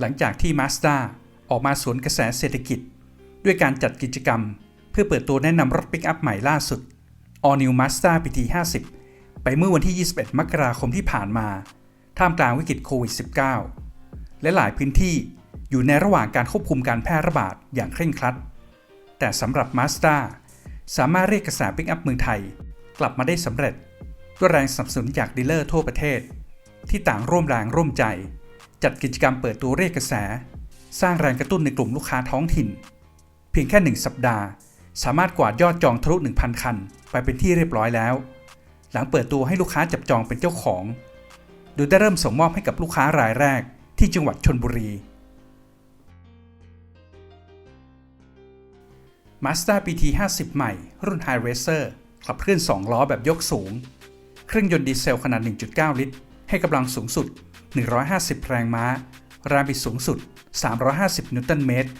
หลังจากที่ Mazda ออกมาสวนกระแสเศรษฐกิจ ด้วยการจัดกิจกรรม เพื่อเปิดตัวแนะนำรถปิกอัพใหม่ล่าสุด All New Mazda PT 50 ไปเมื่อวันที่ 21 มกราคมที่ผ่านมา ท่ามกลางวิกฤตโควิด -19 และหลายพื้นที่อยู่ในระหว่างการควบคุมการแพร่ระบาดอย่างเคร่งครัด แต่สำหรับ Mazda สามารถเรียกกระแสปิกอัพเมืองไทย กลับมาได้สำเร็จ ด้วยแรงสนับสนุนจากดีลเลอร์ทั่วประเทศ ที่ต่างร่วมแรงร่วมใจ จัดกิจกรรมเปิดตัวเรียกกระแส สร้างแรงกระตุ้นในกลุ่มลูกค้าท้องถิ่น เพียงแค่หนึ่งสัปดาห์ สามารถกวาดยอดจองทะลุ 1,000 คัน ไปเป็นที่เรียบร้อยแล้ว หลังเปิดตัวให้ลูกค้าจับจองเป็นเจ้าของ โดยได้เริ่มส่งมอบให้กับลูกค้ารายแรกที่จังหวัดชนบุรี Mazda PT 50 ใหม่ รุ่น High Racer ขับเคลื่อน 2 ล้อแบบยกสูง เครื่องยนต์ดีเซลขนาด 1.9 ลิตร ให้กำลังสูงสุด 150 แรงม้า แรงบิดสูงสุด 350 นิวตันเมตร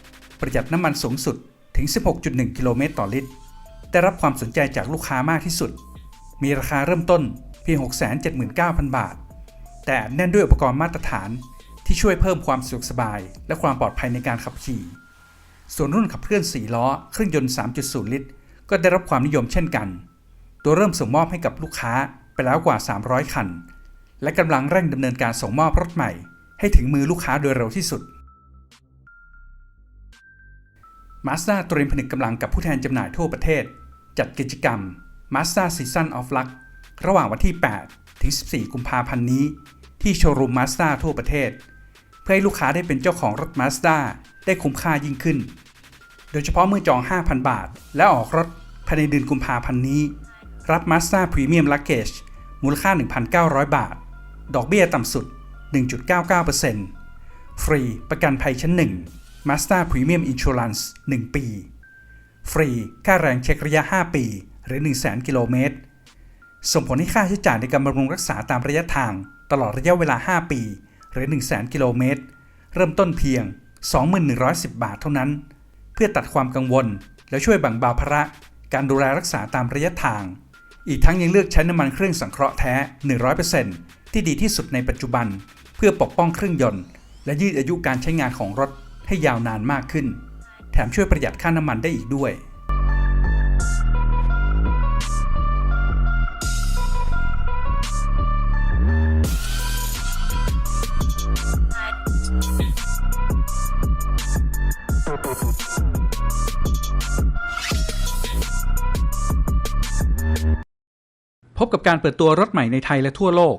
ประหยัดน้ำมันสูงสุดถึง 16.1 กิโลเมตรต่อลิตร ได้รับความสนใจจากลูกค้ามากที่สุด มีราคาเริ่มต้นเพียง 679,000 บาท แต่แน่นด้วยอุปกรณ์มาตรฐานที่ช่วยเพิ่มความสะดวกสบาย และความปลอดภัยในการขับขี่ ส่วนรุ่นขับเคลื่อน 4 ล้อ เครื่องยนต์ 3.0 ลิตร ก็ได้รับความนิยมเช่นกัน ตัวเริ่มส่งมอบให้กับลูกค้าไปแล้วกว่า 300 คัน และกำลังเร่งดำเนินการส่งมอบรถใหม่ ให้ถึงมือลูกค้าโดยเร็วที่สุด Mazda เตรียมผนึกกำลังกับผู้แทนจำหน่ายทั่วประเทศ จัดกิจกรรม Mazda Season of Luck ระหว่างวันที่ 8 ถึง 14 กุมภาพันธ์นี้ ที่โชว์รูม Mazda ทั่วประเทศ เพื่อให้ลูกค้าได้เป็นเจ้าของรถ Mazda ได้คุ้มค่ายิ่งขึ้น โดยเฉพาะเมื่อจอง 5,000 บาท และออกรถภายในเดือนกุมภาพันธ์นี้ รับ Mazda Premium Luggage มูลค่า 1,900 บาท ดอกเบี้ยต่ำสุด 1.99%ฟรีประกันภัยชั้น 1 Mazda Premium Insurance 1 ปี ฟรีค่าแรงเช็คระยะ 5 ปี หรือ 100,000 กิโลเมตร ส่งผลให้ค่าใช้จ่ายในการบำรุงรักษาตามระยะทาง ตลอดระยะเวลา 5 ปี หรือ 100,000 กิโลเมตร เริ่มต้นเพียง 2110 บาทเท่านั้น เพื่อตัดความกังวล และช่วยแบ่งเบาภาระการดูแลรักษาตามระยะทาง อีกทั้งยังเลือกใช้น้ำมันเครื่องสังเคราะห์แท้ 100% ที่ดีที่สุดในปัจจุบัน เพื่อปกป้องเครื่องยนต์ และยืดอายุการใช้งานของรถให้ยาวนานมากขึ้น แถมช่วยประหยัดค่าน้ำมันได้อีกด้วย พบกับการเปิดตัวรถใหม่ในไทยและทั่วโลก